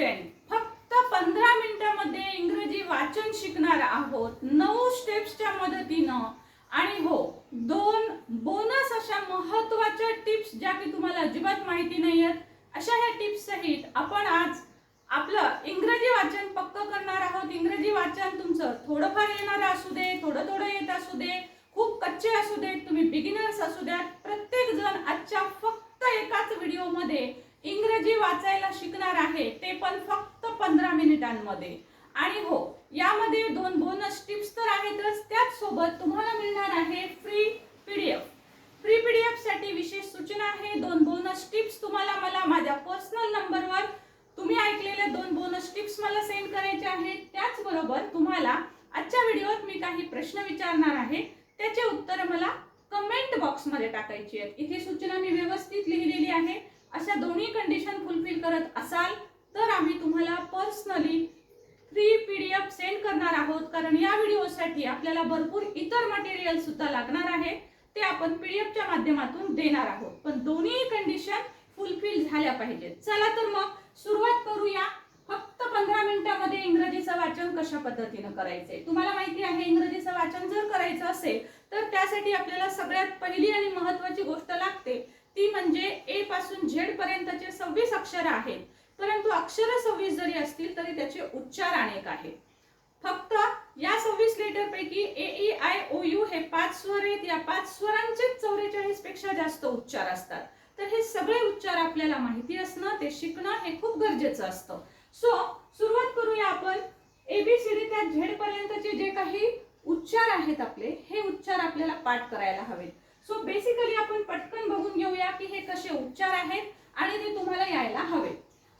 Student फक्त पंधरा मिनिटामध्ये इंग्रजी वाचन शिकणार आहोत. नऊ स्टेप्सच्या मदतीनं. आणि हो दोन बोनस अशा महत्त्वाच्या टिप्स ज्या की तुम्हाला अजिबात माहिती नाही आहेत अशा ह्या टिप्स सहित आपण आज आपलं इंग्रजी वाचन पक्क करणार आहोत. इंग्रजी वाचन तुमचं थोडंफार येणार असू दे थोडं थोडं येत असू दे खूप कच्चे असू देत तुम्ही बिगिनर्स असू द्यात. प्रत्येक जण आजच्या फक्त एकाच व्हिडिओमध्ये इंग्रजी वाचायला शिकणार आहे ते पण फक्त पंधरा मिनिटांमध्ये. आणि हो यामध्ये दोन बोनस टिप्स तर आहेतच त्याच सोबत तुम्हाला मिळणार आहे फ्री पीडीएफ फ्री पीडीएफसाठी विशेष सूचना आहे दोन बोनस टिप्स तुम्हाला मला माझ्या पर्सनल नंबरवर तुम्ही ऐकलेल्या दोन बोनस टिप्स मला सेंड करायचे आहेत त्याचबरोबर तुम्हाला आजच्या व्हिडिओत मी काही प्रश्न विचारणार आहे त्याचे उत्तर मला कमेंट बॉक्समध्ये टाकायची आहेत. इथे सूचना मी व्यवस्थित लिहिलेली आहे. अशा दोन्ही कंडिशन फुलफिल करत असाल तर आम्ही तुम्हाला personally free P D F send करणार आहोत. कारण या व्हिडिओसाठी आपल्याला भरपूर इतर मटेरियल सुद्धा लागणार आहे. ते आपण पी डी एफच्या माध्यमातून देणार आहोत. पण दोन्ही कंडिशन फुलफिल झाल्या पाहिजेत. चला तर मग सुरुवात करूया. फक्त पंधरा मिनिटामध्ये इंग्रजीचं वाचन कशा पद्धतीनं करायचंय? तुम्हाला माहिती आहे इंग्रजीचं वाचन जर करायचं असेल तर त्यासाठी आपल्याला सगळ्यात पहिली आणि महत्वाची गोष्ट लागते ती म्हणजे ए पासून झेड पर्यंतचे सव्वीस अक्षर आहेत. परंतु अक्षर सव्वीस जरी असतील तरी त्याचे उच्चार अनेक आहेत. फक्त या सव्वीस लेटर पैकी A E I O U हे पाच स्वर आहेत. या पाच स्वरांचे चौवेचाळीसपेक्षा जास्त उच्चार असतात. तर हे सगळे उच्चार आपल्याला माहिती असणं ते शिकणं हे खूप गरजेचं असतं. सो सुरुवात करूया आपण. एबीसीडी त्या झेड पर्यंतचे जे काही उच्चार आहेत आपले हे उच्चार आपल्याला पाठ करायला हवेत. सो बेसिकली आपण पटकन बघून घेऊया की हे कसे उच्चार आहेत आणि ते तुम्हाला यायला हवे.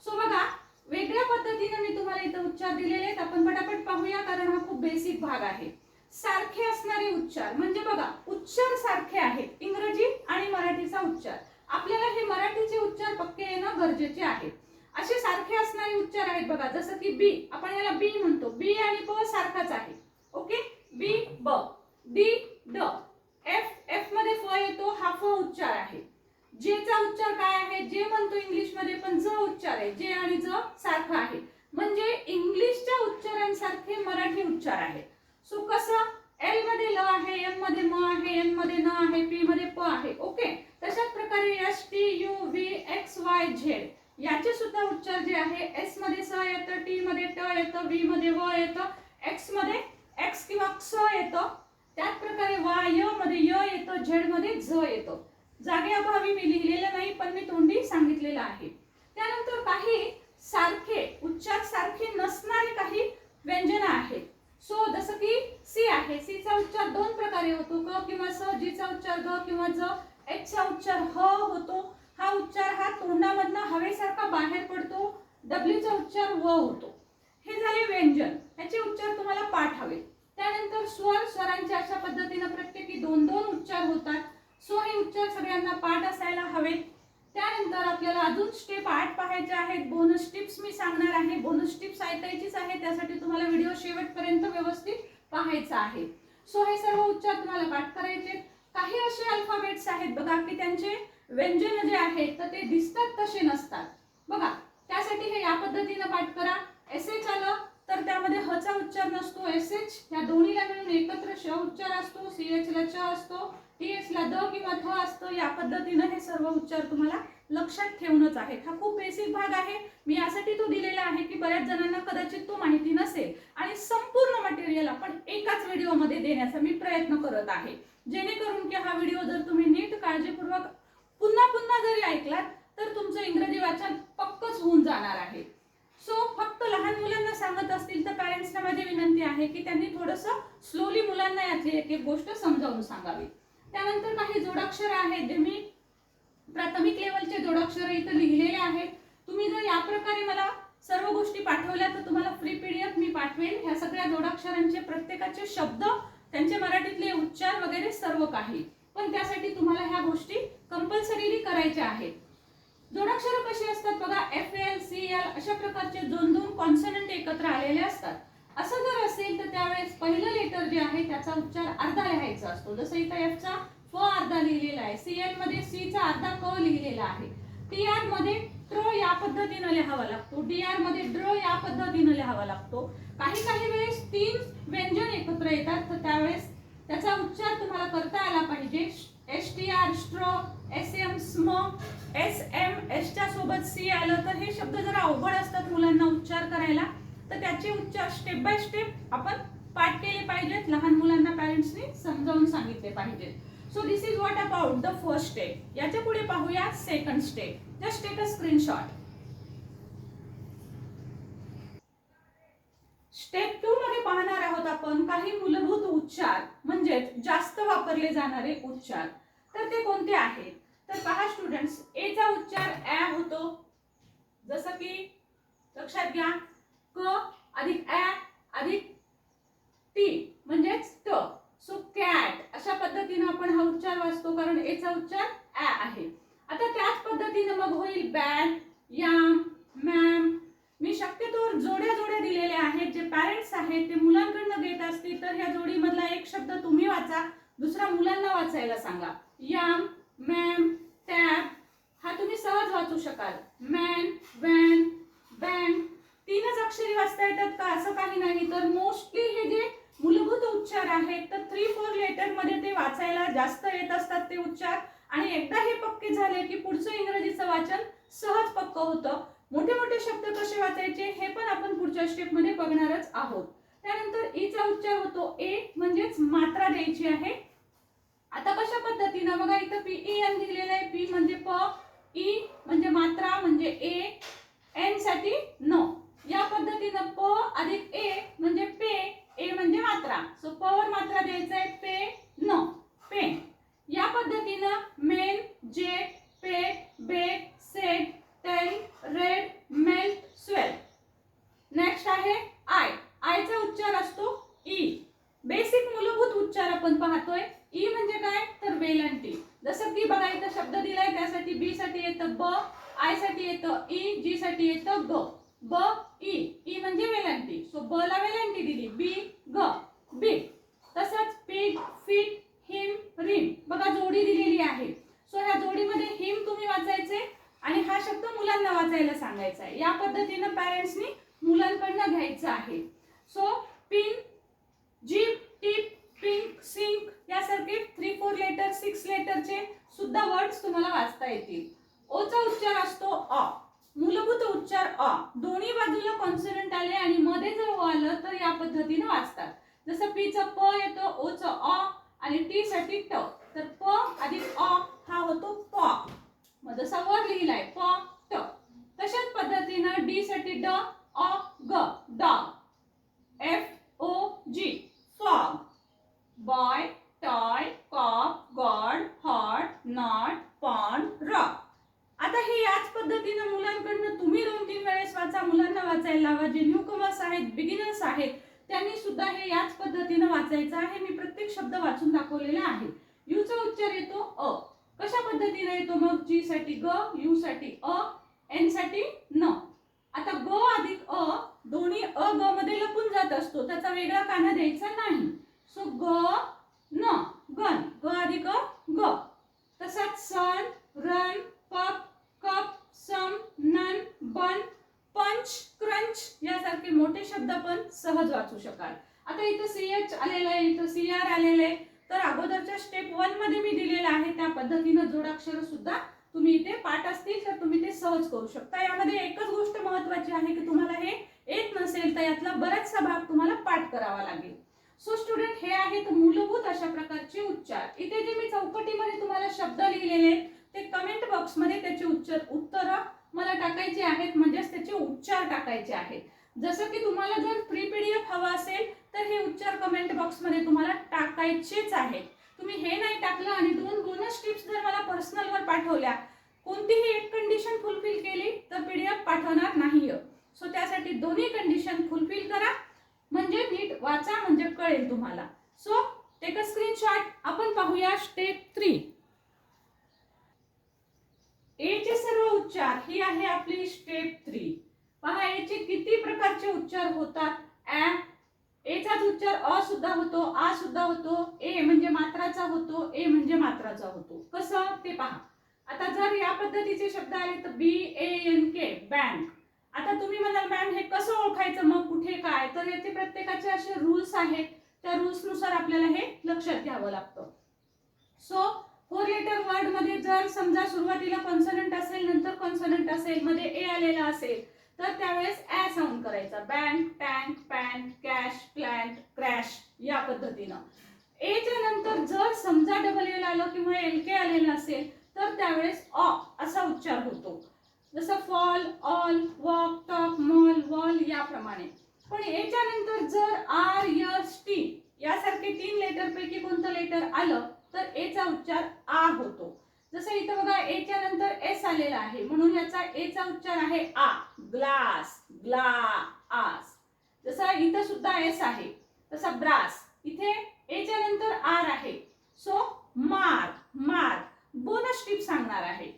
सो बघा वेगळ्या पद्धतीने मी तुम्हाला इथं उच्चार दिलेले आहेत. आपण पटापट पाहूया कारण हा खूप बेसिक भाग आहे. सारखे असणारे उच्चार. म्हणजे बघा उच्चार सारखे आहेत. इंग्रजी आणि मराठीचा उच्चार. आपल्याला हे मराठीचे उच्चार पक्के येणं गरजेचे आहे. असे सारखे असणारे उच्चार आहेत बघा जसं की बी. आपण याला बी म्हणतो. बी आणि ब सारखाच आहे. ओके बी ब. डी ड. एफमध्ये फ येतो हा फ उच्चार आहे. जे चा उच्चार काय आहे? जे म्हणतो इंग्लिशमध्ये पण ज उच्चार आहे. जे आणि ज सारखं आहे. म्हणजे इंग्लिशच्या उच्चारांसारखे मराठी उच्चार आहे सो कसं? एलमध्ये ल आहे एममध्ये म आहे एनमध्ये न आहे पी मध्ये प आहे. ओके तशाच प्रकारे S T U V X Y Z याचे सुद्धा उच्चार जे आहे एसमध्ये स येतं टी मध्ये ट येतं व्ही मध्ये व येतं एक्समध्ये एक्स किंवा स येतं. त्याच प्रकारे वा य मध्ये य येतं झेडमध्ये झ येतं. जागेअभावी मी लिहिलेलं नाही पण मी तोंडी सांगितलेलं आहे. त्यानंतर काही सारखे उच्चार सारखे नसणारे काही व्यंजन आहेत. सो जसं की सी आहे. सी चा उच्चार दोन प्रकारे होतो. क किंवा स जी चा उच्चार ग किंवा ज एचचा उच्चार ह होतो. हा उच्चार हा तोंडामधनं हवेसारखा बाहेर पडतो. डब्ल्यूचा उच्चार व होतो. हे झाले व्यंजन. याचे उच्चार तुम्हाला पाठ हवे. त्यानंतर स्वर स्वरांचे अशा पद्धतीनं प्रत्येकी दोन दोन उच्चार होतात. सो हे उच्चार सगळ्यांना पाठ असायला हवेत. त्यानंतर आपल्याला अजून स्टेप आठ पाहायचे आहेत. बोनस टिप्स मी सांगणार आहे. बोनस टिप्स ऐकायचीच आहे त्यासाठी तुम्हाला व्हिडिओ शेवटपर्यंत व्यवस्थित पाहायचा आहे. सो हे सर्व उच्चार तुम्हाला पाठ करायचे काही असे अल्फाबेट्स आहेत बघा की त्यांचे व्यंजन जे आहेत तर ते दिसतात तसे नसतात. बघा त्यासाठी हे या पद्धतीनं पाठ करा. एस एच आलं तर त्यामध्ये हचा उच्चार नसतो एस एच या दोन्हीला मिळून एकत्र श उच्चार असतो सी एच ला च असतो टी एच ला द किंवा थ असतो या पद्धतीनं हे सर्व उच्चार तुम्हाला लक्षात ठेवूनच आहे हा खूप बेसिक भाग आहे. मी यासाठी तो दिलेला आहे की बऱ्याच जणांना कदाचित तो माहिती नसेल आणि संपूर्ण मटेरियल आपण एकाच व्हिडिओमध्ये देण्याचा मी प्रयत्न करत आहे. जेणेकरून की हा व्हिडिओ जर तुम्ही नीट काळजीपूर्वक पुन्हा पुन्हा जरी ऐकलात तर तुमचं इंग्रजी वाचन पक्कच होऊन जाणार आहे सो फक्त लहान मुलांना सांगत असतील तर पॅरेंट्सला माझी विनंती आहे की त्यांनी थोडंसं स्लोली मुलांना यातली एक एक गोष्ट समजावून सांगावी त्यानंतर काही जोडाक्षर आहेत जे मी प्राथमिक लेवलचे जोडाक्षर इथं लिहिलेले आहेत. तुम्ही जर या प्रकारे मला सर्व गोष्टी पाठवल्या तर तुम्हाला फ्री पीडीएफ मी पाठवेल ह्या सगळ्या जोडाक्षरांचे प्रत्येकाचे शब्द त्यांचे मराठीतले उच्चार वगैरे सर्व काही. पण त्यासाठी तुम्हाला ह्या गोष्टी कंपल्सरीली करायच्या आहेत. जोडाक्षर कशी असतात बघा एफ एल सी एल अशा प्रकारचे दोन दोन कॉन्सनंट एकत्र आलेले असतात. असं जर असेल तर त्यावेळेस पहिलं लेटर त्याचा उच्चार अर्धा लिहायचा असतो. जसं इथं एफ चा फ अर्धा लिहिलेला आहे. सी एलमध्ये सी चा अर्धा क लिहिलेला आहे. टी आरमध्ये ट्र या पद्धतीनं लिहावा लागतो. डी आरमध्ये ड्र या पद्धतीनं लिहावा लागतो. काही काही वेळेस तीन व्यंजन एकत्र येतात. तर त्यावेळेस त्याचा उच्चार तुम्हाला करता आला पाहिजे. एस टी आर स्ट्र एस एम स्म एस एम एसच्या सोबत सी आलं तर हे शब्द जरा अवघड असतात मुलांना उच्चार करायला. तर त्याचे उच्चार स्टेप बाय स्टेप आपण पाठ केले पाहिजेत लहान मुलांना पॅरेंट्सनी समजावून सांगितले पाहिजेत. So this is what about the first step याच्यापुढे पाहूया second step just take a screenshot step two मध्ये पाहणार आहोत आपण काही मूलभूत उच्चार म्हणजेच जास्त वापरले जाणारे उच्चार. तर ते कोणते आहेत? तर पहा स्टुडंट्स ए चा उच्चार ऍ होतो. जसं की लक्षात घ्या. क अधिक ऍ अधिक टी म्हणजेच ट सो कॅट अशा पद्धतीनं आपण हा उच्चार वाचतो कारण एचा उच्चार ॲ आहे. आता त्याच पद्धतीनं मग होईल बॅट याम मॅम मी शक्यतोवर जोड्या जोड्या दिलेल्या आहेत. जे पॅरेंट्स आहेत ते मुलांकडनं घेत असतील तर ह्या जोडीमधला एक शब्द तुम्ही वाचा. दुसरा मुलांना वाचायला सांगा. याम मॅम टॅब हा तुम्ही सहज वाचू शकाल. मॅन वॅन बँक तीनच अक्षरी वाचता येतात का? असं काही नाही. तर मोस्टली हे जे मूलभूत उच्चार आहेत तर थ्री फोर लेटरमध्ये ते वाचायला जास्त येत असतात ते उच्चार. आणि एकदा हे पक्के झाले की पुढचं इंग्रजीचं वाचन सहज पक्क होतं. मोठे मोठे शब्द कसे वाचायचे हे पण आपण पुढच्या स्टेपमध्ये बघणारच आहोत. त्यानंतर e ईचा उच्चार होतो. ए म्हणजेच मात्रा द्यायची आहे. आता कशा पद्धतीनं? बघा इथं पी ई एन दिलेलं आहे. पी म्हणजे प ई म्हणजे मात्रा म्हणजे ए एनसाठी न. या पद्धतीनं प अधिक ए म्हणजे पे ए म्हणजे मात्रा. सो पवर मात्रा द्यायचं आहे पे न पेन या पद्धतीनं may jay pay bay set tell red melt swell next आहे आय आयचा उच्चार असतो ई बेसिक मूलभूत उच्चार आपण पाहतोय ई म्हणजे काय तर वेलंटी जसं की बघा इथं शब्द दिलाय त्यासाठी बी साठी येतं ब आयसाठी येतं ई जी साठी येतं ग ब ई ई म्हणजे वेलंटी सो ब ला वेलंटी दिली बी ग बिग तसंच पिग फिट हिम रिम बघा जोडी दिलेली आहे सो ह्या जोडीमध्ये हिम तुम्ही वाचायचे आणि हा शब्द मुलांना वाचायला सांगायचा आहे या पद्धतीनं पॅरेंट्सनी मुलांकडनं घ्यायचं आहे so pin jeep tip pink sink यासारखे थ्री फोर लेटर सिक्स लेटरचे सुद्धा वर्ड्स तुम्हाला वाचता येतील. ओचा उच्चार असतो अ. मूलभूत उच्चार अ. दोन्ही बाजूला कॉन्सनंट आले आणि मध्ये जर ओ आलं तर या पद्धतीने वाचतात. जसं पीचं प येतं ओचं अ आणि टी साठी ट. तर प अधिक अ हा होतो प. मग जसा वर लिहिलाय प ट. तशाच पद्धतीनं डी साठी ड अ ग dog F O G. Fog boy toy cop god hot not pond rock. आता हे याच पद्धतीनं मुलांकडनं तुम्ही दोन तीन वेळेस वाचा मुलांना वाचायला लावा. जे न्यू कमर्स आहेत बिगिनर्स आहेत त्यांनी सुद्धा हे याच पद्धतीनं वाचायचं आहे. मी प्रत्येक शब्द वाचून दाखवलेला आहे. यूचा उच्चार येतो अ. कशा पद्धतीने येतो मग? जी साठी ग यू साठी अ एनसाठी न. आता ग अधिक अ दोन्ही अ ग मध्ये लपून जात असतो. त्याचा वेगळा काना द्यायचा नाही. सो ग न गण ग अधिक ग तसाच sun run pup cup sum nun bun punch crunch यासारखे मोठे शब्द पण सहज वाचू शकाल. आता इथं सी एच आलेलं आहे इथं सी आर आलेलं आहे. तर अगोदरच्या स्टेप वनमध्ये मी दिलेलं आहे त्या पद्धतीनं जोडाक्षर सुद्धा तुम्ही इथे पाठ असतील तर तुम्ही ते सहज करू शकता. यामध्ये एकच गोष्ट महत्वाची आहे की तुम्हाला हे येत नसेल तर यातला बराचसा भाग तुम्हाला पाठ करावा लागेल सो स्टुडंट हे आहेत मूलभूत अशा प्रकारचे उच्चार. इथे जे मी चौकटीमध्ये तुम्हाला शब्द लिहिलेले आहेत ते कमेंट बॉक्समध्ये त्याचे उच्चार उत्तरं मला टाकायचे आहेत म्हणजेच त्याचे उच्चार टाकायचे आहेत. जसं की तुम्हाला जर फ्री पीडीएफ हवा असेल तर हे उच्चार कमेंट बॉक्समध्ये तुम्हाला टाकायचेच आहेत. तुम्ही हे नाही टाकलं आणि दोन बोनस टिप्स जर मला पर्सनलवर पाठवल्या कोणतीही एक कंडिशन फुलफिल केली तर पीडीएफ पाठवणार नाही सो त्यासाठी दोन्ही कंडिशन फुलफिल करा. म्हणजे नीट वाचा म्हणजे कळेल तुम्हाला. सो टेक अ स्क्रीनशॉट आपण पाहूया स्टेप थ्री ए चे सर्व उच्चार ही आहे आपली स्टेप थ्री पहा ए चे किती प्रकारचे उच्चार होतात? ए एचाच उच्चार अ सुद्धा होतो आ सुद्धा होतो ए म्हणजे मात्राचा होतो ए म्हणजे मात्राचा होतो. कसं? ते पहा. आता जर या पद्धतीचे शब्द आले तर बी ए एन के बँक आता तुम्ही म्हणाल मॅम हे कसं ओळखायचं? मग कुठे काय? तर याचे प्रत्येकाचे असे रूल्स आहेत. त्या rules नुसार आपल्याला हे लक्षात घ्यावं लागतं. सो फोर लेटर वर्डमध्ये जर समजा सुरुवातीला कॉन्सनंट असेल नंतर कॉन्सनंट असेल मध्ये ए आलेला असेल तर त्यावेळेस ऍ साऊंड करायचा. Bank tank pan cash plant crash या पद्धतीनं. एच्या नंतर जर समजा डबल एल आलं किंवा एल के आलेलं असेल तर त्यावेळेस ऑ असा उच्चार होतो. जसं fall all walk top mall wall याप्रमाणे. पण याच्यानंतर जर आर यस टी यासारखे तीन लेटर पैकी कोणतं लेटर आलं तर एचा उच्चार आ होतो. जसं इथं बघा एच्या नंतर एस आलेला आहे. म्हणून याचा एचा उच्चार आहे आ. ग्लास ग्ला आस. जसं इथं सुद्धा एस आहे तसा ब्रास. इथे एच्या नंतर आर आहे. सो मार मार. बोनस टिप सांगणार आहे.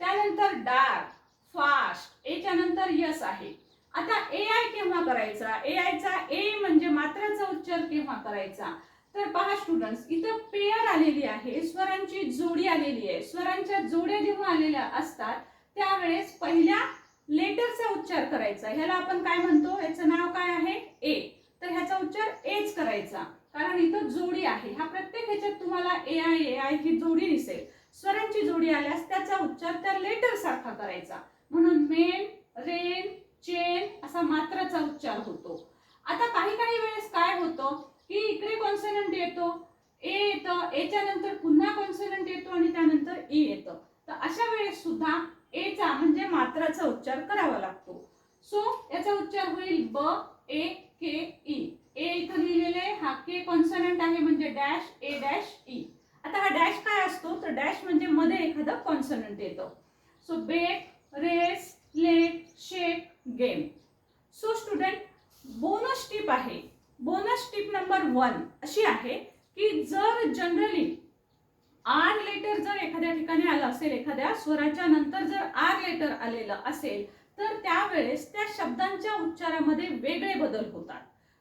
त्यानंतर डार्क फास्ट. एच्या नंतर यस आहे. आता ए आय केव्हा करायचा? ए आयचा ए म्हणजे मात्राचा उच्चार केव्हा करायचा? तर पहा स्टुडंट्स इथं पेयर आलेली आहे स्वरांची जोडी आलेली आहे. स्वरांच्या जोड्या जेव्हा आलेल्या असतात त्यावेळेस पहिल्या लेटरचा उच्चार करायचा. ह्याला आपण काय म्हणतो? याचं नाव काय आहे? ए तर ह्याचा उच्चार एच करायचा. कारण इथं जोडी आहे. हा प्रत्येक ह्याच्यात तुम्हाला ए आय ए आय ही जोडी दिसेल. स्वरांची जोडी आल्यास त्याचा उच्चार त्या लेटर सारखा करायचा. म्हणून मेन रेन चेन असा मात्राचा उच्चार होतो. आता काही काही वेळेस काय होतं की इकडे कॉन्सनंट येतो ए येतं एच्या नंतर पुन्हा कॉन्सनंट येतो आणि त्यानंतर ई येतं. तर अशा वेळेस सुद्धा एचा म्हणजे मात्राचा उच्चार करावा लागतो. सो याचा उच्चार होईल ब ए के ई. ए इथं लिहिलेले हा के कॉन्सनंट आहे म्हणजे डॅश ए डॅश ई. आता हा डॅश काय असतो? तर डॅश म्हणजे मध्ये एखादं कॉन्सनंट येतं. So bake race late shake game. So student bonus tip आहे. बोनस टिप नंबर वन अशी आहे की जर जनरली आर लेटर जर एखाद्या ठिकाणी आलं असेल एखाद्या स्वराच्या नंतर जर आर लेटर आलेलं असेल तर त्यावेळेस त्या शब्दांच्या उच्चारामध्ये वेगळे बदल होतात.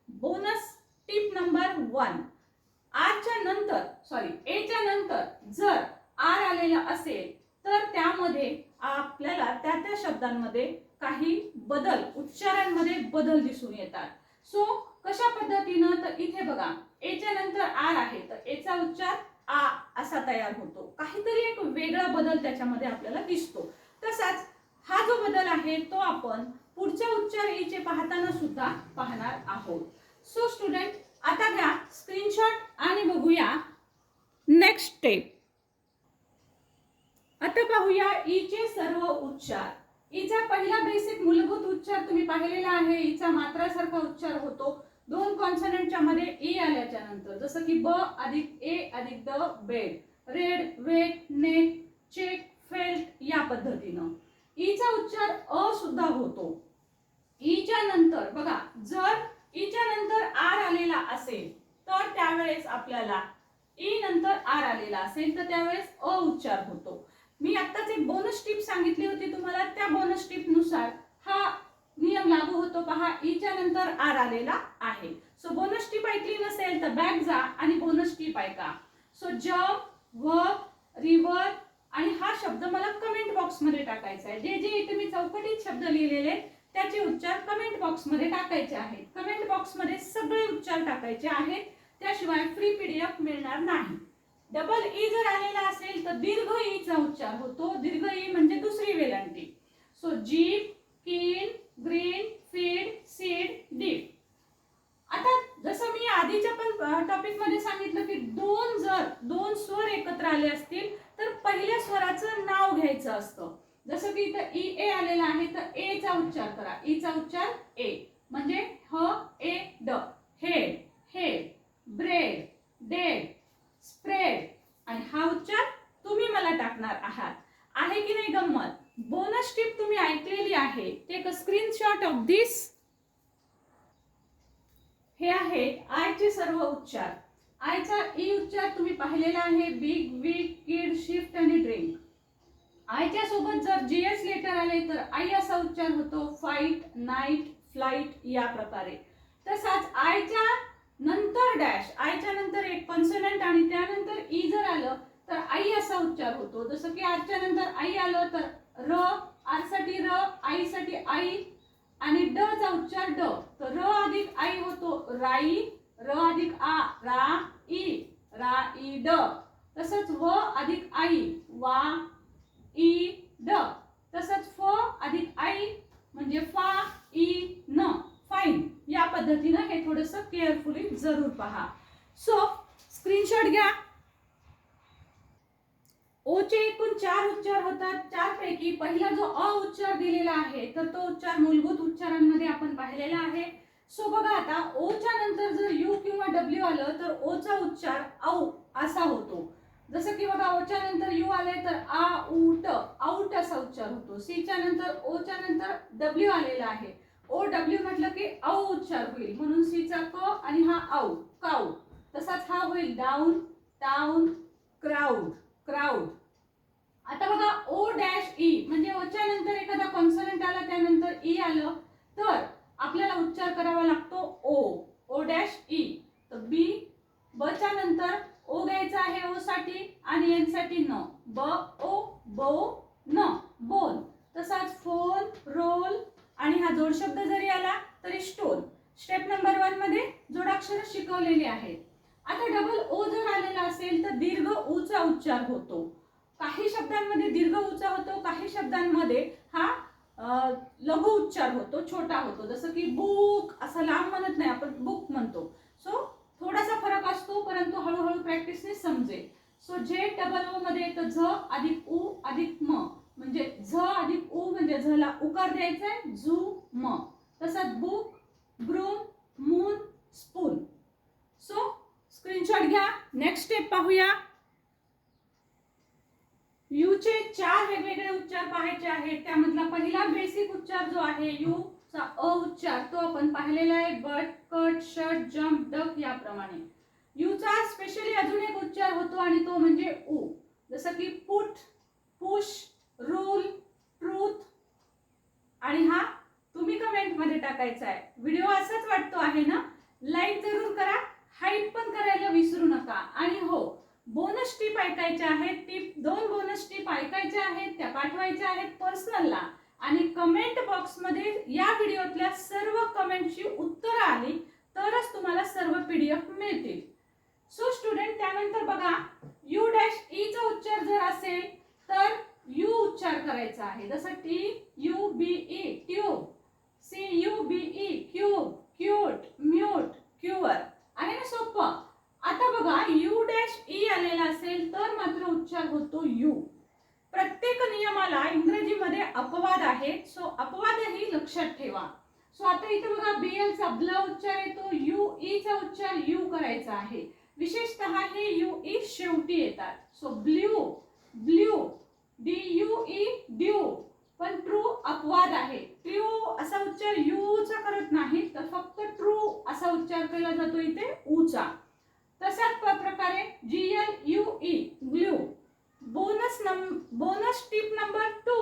बोनस टिप नंबर वन आरच्या नंतर सॉरी एच्या नंतर जर आर आलेलं असेल तर त्यामध्ये आप शब्दांमध्ये काही बदल उच्चारांमध्ये बदल दिसून येतात. सो कशा पद्धतीनं? तर इथे बघा एच्या नंतर आर आहे तर एचा उच्चार आ असा तयार होतो. काहीतरी एक वेगळा बदल त्याच्यामध्ये आपल्याला दिसतो. तसाच हा जो बदल आहे तो आपण पुढच्या उच्चार ईचे पाहताना सुद्धा पाहणार आहोत. सो स्टुडंट आता घ्या स्क्रीनशॉट आणि बघूया नेक्स्ट स्टेप आता पाहूया e ईचे सर्व उच्चार. इचा पहिला बेसिक मूलभूत उच्चार तुम्ही पाहिलेला आहे. इचा मात्रासारखा उच्चार होतो. दोन कॉन्सनंटच्या मध्ये ए आल्याच्यानंतर जसं की ब अधिक ए अधिक the bed. Red wet neck check felt या पद्धतीनं ईचा उच्चार अ सुद्धा होतो ईच्या नंतर बघा जर ईच्या नंतर आर आलेला असेल तर त्यावेळेस आपल्याला ई नंतर आर आलेला असेल तर त्यावेळेस अ उच्चार होतो मी आत्ताच एक बोनस टिप सांगितली होती तुम्हाला त्या बोनस टिपनुसार हा नियम लागू होतो पहा ईच्या नंतर आर आलेला आहे सो बोनस टिप ऐकली नसेल तर बॅक जा आणि बोनस टिप ऐका सो जम्प वर्क रिव्हर आणि हा शब्द मला कमेंट बॉक्समध्ये टाकायचा आहे जे जे इथे मी चौकटीत शब्द लिहिलेले आहेत, त्याचे उच्चार कमेंट बॉक्समध्ये टाकायचे आहेत बॉक्समध्ये सगळे उच्चार टाकायचे आहेत. त्याशिवाय फ्री पीडीएफ मिळणार नाही. डबल ई e जर आलेला असेल तर दीर्घ ईचा उच्चार होतो. दीर्घ ई म्हणजे दुसरी वेलांटी. So jeep keen green feed seed deep आता जसं मी आधीच्या पण टॉपिकमध्ये सांगितलं की दोन जर दोन स्वर एकत्र आले असतील तर पहिल्या स्वराचं नाव घ्यायचं असतं. जसं की इथं ई ए आलेलं आहे तर ए चा उच्चार करा. ई चा उच्चार ए म्हणजे ह ए ड. Head head bread dead spread आणि हा उच्चार तुम्ही मला टाकणार आहात. आहे की नाही गंमत? बोनस टिप तुम्ही ऐकलेली आहे. Take a screenshot of this हे आहे आयचे सर्व उच्चार. आयचा ई e उच्चार तुम्ही पाहिलेला आहे. बिग वीक किड शिफ्ट आणि ड्रिंक आयच्या सोबत जर जीएस लेटर आले तर आई असा उच्चार होतो. फाईट नाईट फ्लाईट या प्रकारे. तसाच आयच्या नंतर डॅश आयच्या नंतर एक कॉन्सनंट आणि त्यानंतर ई जर आलं तर आई असा उच्चार होतो. जसं की आजच्या नंतर आई आलं तर र आरसाठी र आईसाठी आई आणि ड चा उच्चार ड. तर र अधिक आई होतो राई र अधिक आ रा ई रा ई ड. तसंच व अधिक आई वा ई ड. तसंच फ अधिक आई म्हणजे फा ई न फाईन या पद्धतीनं हे थोडस केअरफुली जरूर पहा. सो स्क्रीनशॉट घ्या. ओचे एकूण चार उच्चार होतात. चार पैकी पहिला जो अ उच्चार दिलेला आहे तर तो उच्चार मूलभूत उच्चारांमध्ये आपण पाहिलेला आहे. सो बघा आता ओच्या नंतर जर यू किंवा डब्ल्यू आलं तर ओचा उच्चार औ असा होतो. जसं की बघा ओच्या नंतर यू आले तर आ उट आउट असा उच्चार होतो. सीच्या नंतर ओच्या नंतर डब्ल्यू आलेला आहे. ओ डब्ल्यू म्हटलं की औ उच्चार होईल. म्हणून सीचा क आणि हा औ काऊ. तसाच हा होईल. डाऊन टाऊन क्राऊड क्राऊड आता बघा ओ डॅश ई म्हणजे ओच्या नंतर एखादा कॉन्सनंट आला त्यानंतर ई आलं तर आपल्याला उच्चार करावा लागतो ओ ओ डॅश ई तर बी ब च्या नंतर ओ घ्यायचा आहे ओ साठी आणि एनसाठी न ब ओ बो न बोन तसाच फोन रोल आणि हा जोड शब्द जरी आला तरी स्टोन स्टेप नंबर वनमध्ये जोडाक्षर शिकवलेली आहेत आता डबल ओ जर आलेला असेल तर दीर्घ ऊचा उच्चार होतो काही शब्दांमध्ये दीर्घ उच्चार होतो काही शब्दांमध्ये हा अ, लघु उच्चार होतो छोटा होतो जसं की बुक असं लांब म्हणत नाही आपण बुक म्हणतो सो थोडासा फरक असतो परंतु हळूहळू प्रॅक्टिसने समजेल. सो जे डबल ओ मध्ये येतं झ अधिक उ अधिक म. म्हणजे झ अधिक उ म्हणजे झला उकार द्यायचा आहे झू म. तसंच book broom moon spoon. So screenshot घ्या. नेक्स्ट स्टेप पाहूया. यूचे चार वेगवेगळे उच्चार पाहायचे आहेत. त्यामधला पहिला बेसिक उच्चार जो आहे यू चा अ उच्चार तो आपण पाहिलेला आहे. But cut shirt jump duck याप्रमाणे. यूचा स्पेशली अजून एक उच्चार होतो आणि तो म्हणजे उ. जसं की पुट पुश रूल ट्रूथ आणि हा तुम्ही कमेंटमध्ये टाकायचा आहे व्हिडिओ असाच वाटतो आहे ना? लाईक जरूर करा. हाईट पण करायला विसरू नका. आणि हो बोनस टीप ऐकायच्या आहेत. टीप दोन बोनस टीप ऐकायच्या आहेत. त्या पाठवायच्या आहेत पर्सनलला आणि कमेंट बॉक्समध्ये या व्हिडिओतल्या सर्व कमेंटची उत्तरं आली तरच तुम्हाला सर्व पी डी एफ मिळतील. सो स्टुडंट त्यानंतर बघा यू डॅश ई चा उच्चार जर असेल तर यू उच्चार करायचा आहे. जसं T U B E tube C U B E cube cute mute cure आहे ना सोपं आता बघा यू डॅश ई आलेला असेल तर मात्र उच्चार होतो यू प्रत्येक नियमाला इंग्रजीमध्ये अपवाद आहे. सो अपवादही लक्षात ठेवा. सो आता इथे बघा बी एलचा ब्ल उच्चार येतो यू ई e चा उच्चार यू करायचा आहे. विशेषतः हे यू ई शेवटी येतात. So blue blue D U E due पण ट्रू अपवाद आहे. ट्रू असा उच्चार यूचा करत नाही तर फक्त ट्रू असा उच्चार केला जातो इथे ऊचा. तशाच प्रकारे G L U E glue bonus नम bonus tip number two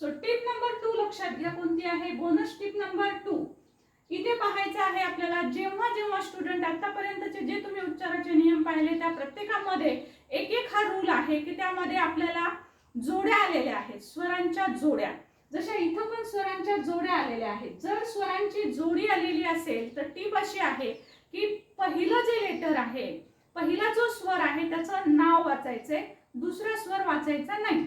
so tip number two लक्षात घ्या कोणती आहे? बोनस टिप नंबर टू इथे पाहायचं आहे आपल्याला जेव्हा जेव्हा स्टुडंट आतापर्यंतचे जे तुम्ही उच्चाराचे नियम पाहिले त्या प्रत्येकामध्ये एक एक हा रूल आहे की त्यामध्ये आपल्याला जोड्या आलेल्या आहेत स्वरांच्या जोड्या. जशा इथं पण स्वरांच्या जोड्या आलेल्या आहेत. जर स्वरांची जोडी आलेली असेल तर टीप अशी आहे की पहिलं जे लेटर आहे पहिला जो स्वर आहे त्याचं नाव वाचायचंय दुसरा स्वर वाचायचा नाही.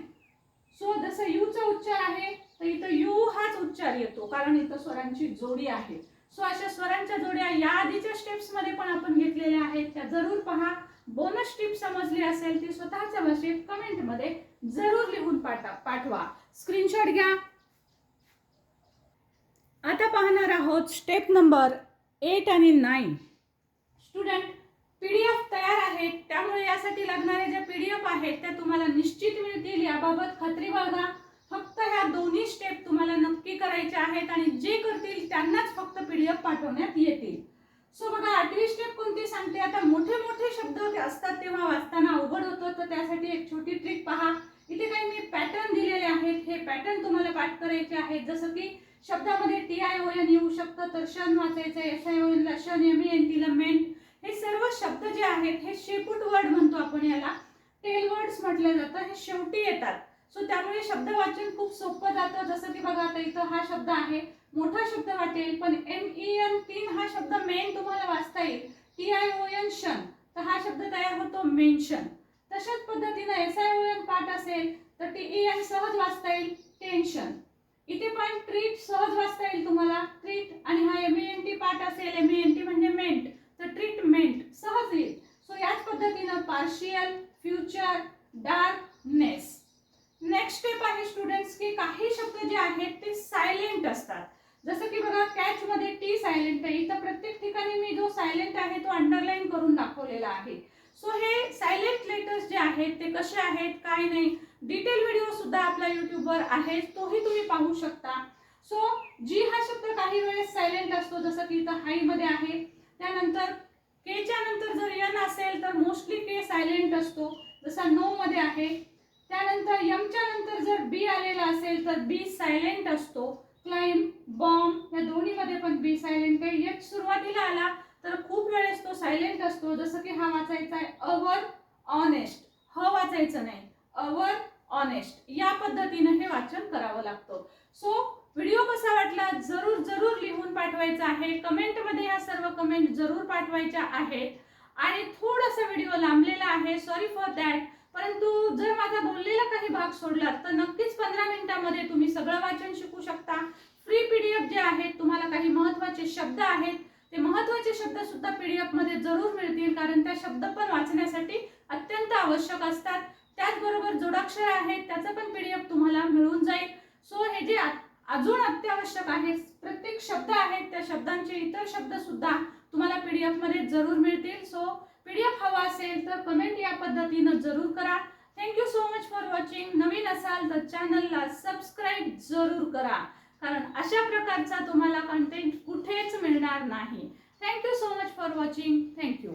सो जसं यूचा उच्चार आहे तर इथं यू हाच उच्चार येतो कारण इथं स्वरांची जोडी आहे. सो अशा स्वरांच्या जोड्या या आधीच्या स्टेप्समध्ये पण आपण घेतलेल्या आहेत. त्या जरूर पहा. बोनस टिप समजली असेल ती स्वतःच्या भाषेत कमेंटमध्ये जरूर लिहून पाठवा पाठवा. स्क्रीनशॉट घ्या. आता पाहणार आहोत स्टेप नंबर एट आणि nine student P D F तयार आहेत. त्यामुळे यासाठी लागणारे जे एफ आहेत त्या तुम्हाला निश्चित मिळतील. याबाबत खात्री बाळगा. ह्या दोन्ही स्टेप तुम्हाला नक्की करायच्या आहेत आणि जे करतील त्यांनाच फक्त पीडीएफ पाठवण्यात येतील. सो बघा आठवी स्टेप कोणती सांगते? आता मोठे मोठे शब्द असतात तेव्हा वाचताना अवघड होतं. तर त्यासाठी एक छोटी ट्रिक पहा. इथे काही मी पॅटर्न दिलेले आहेत. हे पॅटर्न तुम्हाला पाठ करायचे आहेत. जसं की शब्दामध्ये टी आय ओ एन येऊ शकतं. तर शन वाचायचं एस आय ओ एन ला शन एम एन टीला मेंट हे सर्व शब्द जे आहेत हे शेपूट वर्ड म्हणतो आपण याला. टेल वर्ड्स म्हटलं जातं. हे शेवटी येतात. सो त्यामुळे शब्द वाचन खूप सोपं जातं. जसं की बघा आता इथं हा शब्द आहे मोठा शब्द वाटेल पण एम ई एन तीन हा शब्द मेन तुम्हाला वाचता येईल. टी आय ओ एन शन तर हा शब्द तयार होतो मेन्शन तशाच पद्धतीनं एस आय ओ एन पाठ असेल तर टी ई एन सहज वाचता येईल टेन्शन इथे पण ट्रीट सहज वाचता येईल तुम्हाला. ट्रीट आणि हा एम ई एन टी पाठ असेल एम ई एन टी म्हणजे मेंट तर ट्रीटमेंट सहज येईल. सो याच पद्धतीनं partial future darkness next step आहे स्टुडंट्स की काही शब्द जे आहेत ते सायलेंट असतात. जसं की बघा कॅच मध्ये टी सायलेंट आहे. इथं प्रत्येक ठिकाणी मी जो सायलेंट आहे तो अंडरलाईन करून दाखवलेला आहे. सो हे सायलेंट लेटर्स जे आहेत ते कसे आहेत काय नाही डिटेल व्हिडिओ सुद्धा आपल्या युट्यूबवर आहे. तोही तुम्ही पाहू शकता. सो जी हा शब्द काही वेळेस सायलेंट असतो जसं की इथं हायमध्ये आहे. त्यानंतर केच्या नंतर जर यन असेल तर मोस्टली के सायलेंट असतो. जसा नो मध्ये आहे त्यानंतर यमच्या नंतर जर बी आलेला असेल तर बी सायलेंट असतो. क्लाइम बॉम्ब या दोन्हीमध्ये पण बी सायलेंट आहे. एक सुरुवातीला आला तर खूप वेळेस तो सायलेंट असतो. जसं की हा वाचायचा आहे अवर ऑनेस्ट ह वाचायचं नाही. अवर ऑनेस्ट या पद्धतीनं हे वाचन करावं लागतं. सो व्हिडिओ कसा वाटला? जरूर जरूर लिहून पाठवायचा आहे. कमेंटमध्ये ह्या सर्व कमेंट जरूर पाठवायच्या आहेत. आणि थोडासा व्हिडिओ लांबलेला आहे. सॉरी फॉर दॅट परंतु जर माझा बोललेला काही भाग सोडला तर नक्कीच पंधरा मिनिटामध्ये तुम्ही सगळं वाचन शिकू शकता. फ्री पीडीएफ जे आहेत तुम्हाला काही महत्त्वाचे शब्द आहेत ते महत्त्वाचे शब्द सुद्धा पीडीएफमध्ये जरूर मिळतील कारण त्या शब्द पण वाचण्यासाठी अत्यंत आवश्यक असतात. त्याचबरोबर जोडाक्षर आहेत त्याचं पण पीडीएफ तुम्हाला मिळून जाईल. सो हे जे आ- अजून अत्यावश्यक आहे प्रत्येक शब्द आहेत त्या शब्दांचे इतर शब्द सुद्धा तुम्हाला पीडीएफमध्ये जरूर मिळतील. सो पीडीएफ हवा असेल तर कमेंट या पद्धतीनं जरूर करा. Thank you so much for watching नवीन असाल तर चॅनलला सबस्क्राईब जरूर करा. कारण अशा प्रकारचा तुम्हाला कंटेंट कुठेच मिळणार नाही. Thank you so much for watching thank you